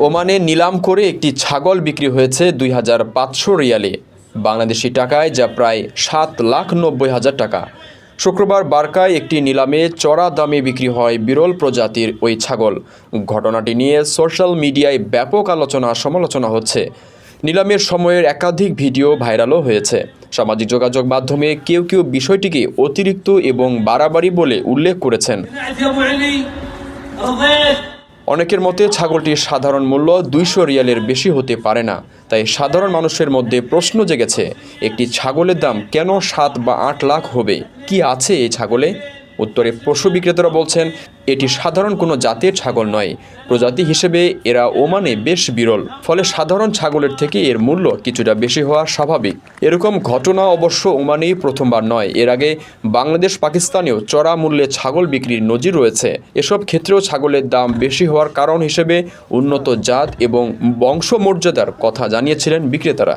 ওমানে নিলাম করে একটি ছাগল বিক্রি হয়েছে দুই হাজার পাঁচশো রিয়ালে বাংলাদেশি টাকায় যা প্রায় সাত লাখ নব্বই হাজার টাকা শুক্রবার বার্কায় একটি নিলামে চড়া দামে বিক্রি হয় বিরল প্রজাতির ওই ছাগল ঘটনাটি নিয়ে সোশ্যাল মিডিয়ায় ব্যাপক আলোচনা সমালোচনা হচ্ছে নিলামের সময়ের একাধিক ভিডিও ভাইরালও হয়েছে সামাজিক যোগাযোগ মাধ্যমে কেউ কেউ বিষয়টিকে অতিরিক্ত এবং বাড়াবাড়ি বলে উল্লেখ করেছেন অনেকের মতে ছাগলটির সাধারণ মূল্য দুইশো রিয়ালের বেশি হতে পারে না। তাই সাধারণ মানুষের মধ্যে প্রশ্ন জেগেছে, একটি ছাগলের দাম কেন সাত বা আট লাখ হবে? কি আছে এই ছাগলে? উত্তরে পশু বিক্রেতারা বলছেন এটি সাধারণ কোনো জাতের ছাগল নয়। প্রজাতি হিসেবে এরা ওমানে বেশ বিরল, ফলে সাধারণ ছাগলের থেকে এর মূল্য কিছুটা বেশি হওয়া স্বাভাবিক। এরকম ঘটনা অবশ্য ওমানেই প্রথমবার নয়। এর আগে বাংলাদেশ পাকিস্তানেও চড়া মূল্যে ছাগল বিক্রির নজির রয়েছে। এসব ক্ষেত্রেও ছাগলের দাম বেশি হওয়ার কারণ হিসেবে উন্নত জাত এবং বংশমর্যাদার কথা জানিয়েছিলেন বিক্রেতারা।